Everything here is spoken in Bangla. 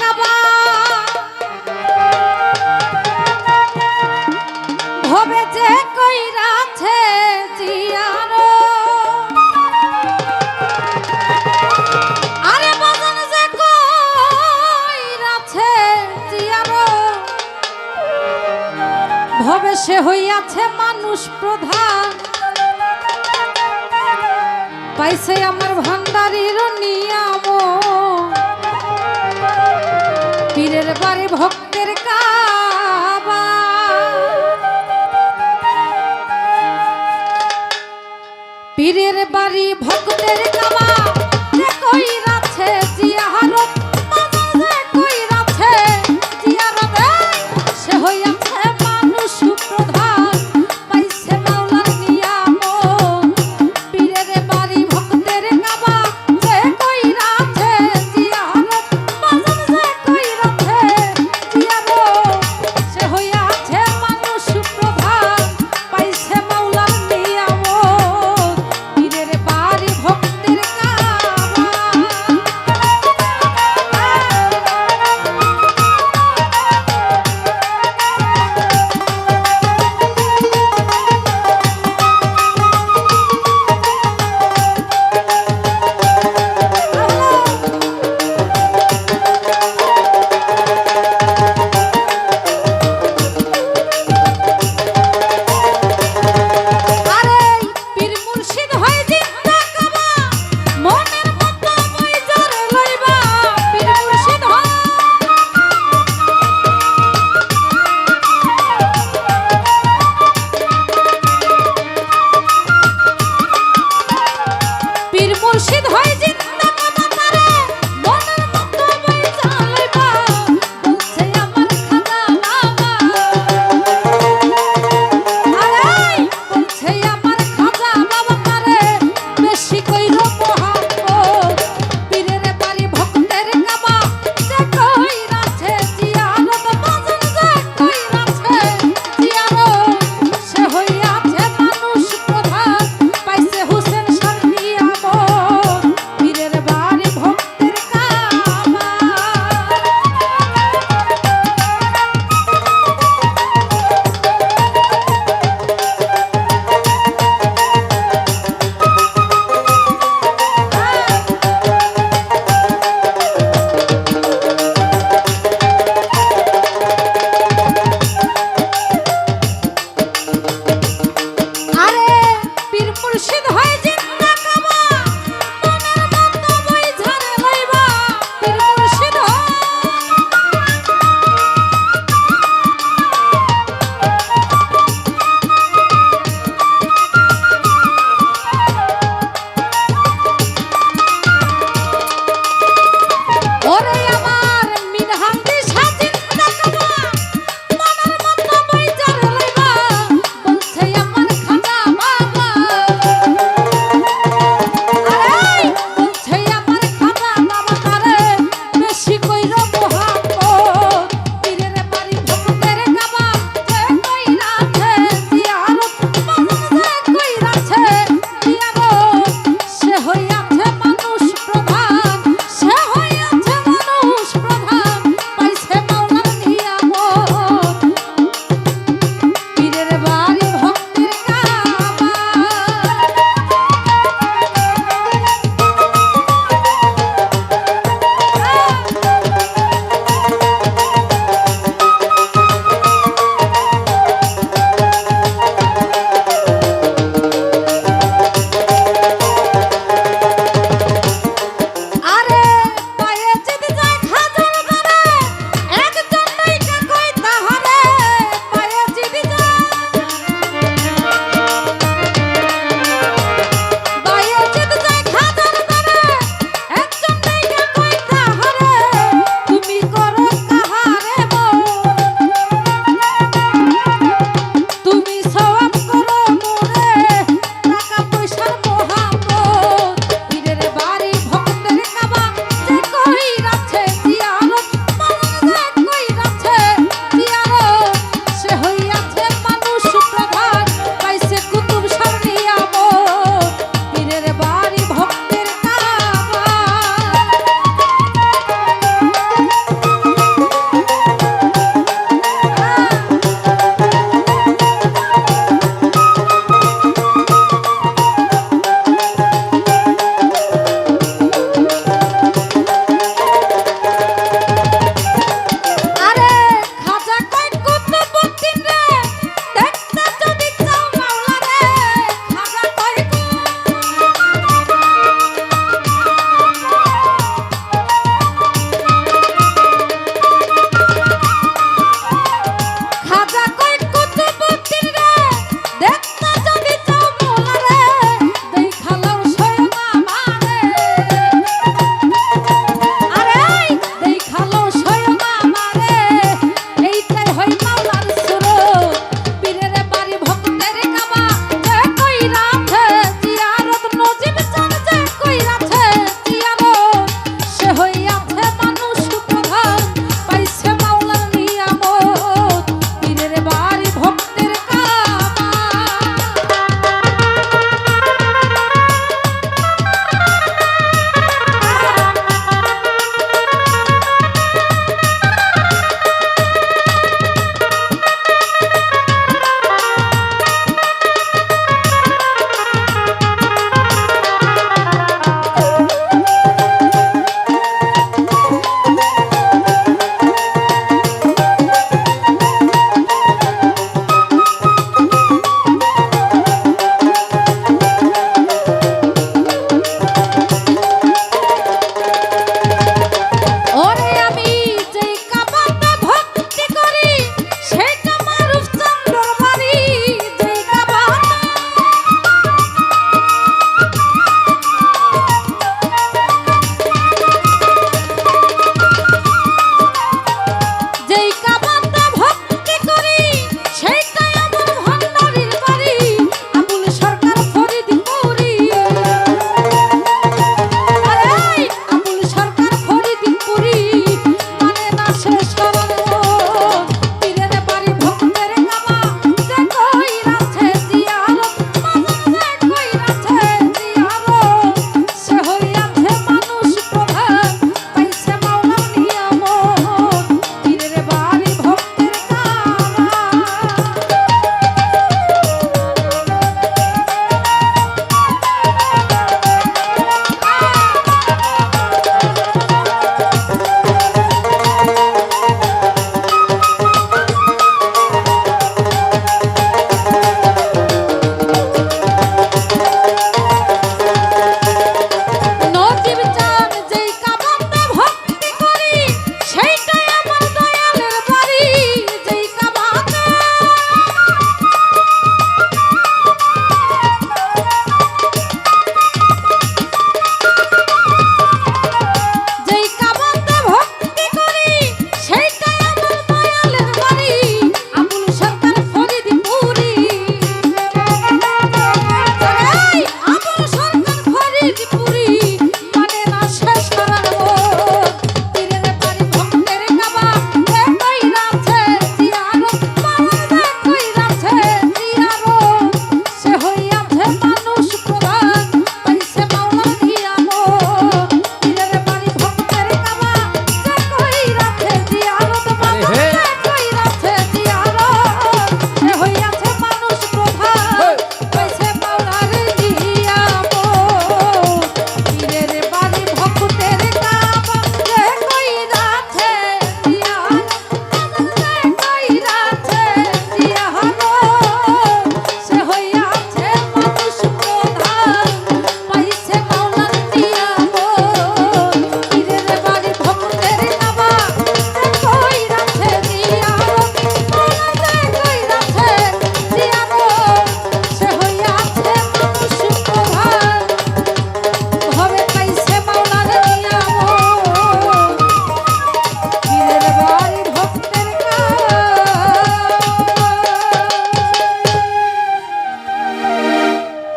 কাবা যে কইরাছে জিয়ারো। আরে বাজান যে ভবে সে হইয়াছে মানুষ প্রধান। পাইছে আমার ভান্ডারির নিয়াম পীরের বাড়ি ভক্তের কাবা। পীরের বাড়ি ভক্তের কাবা।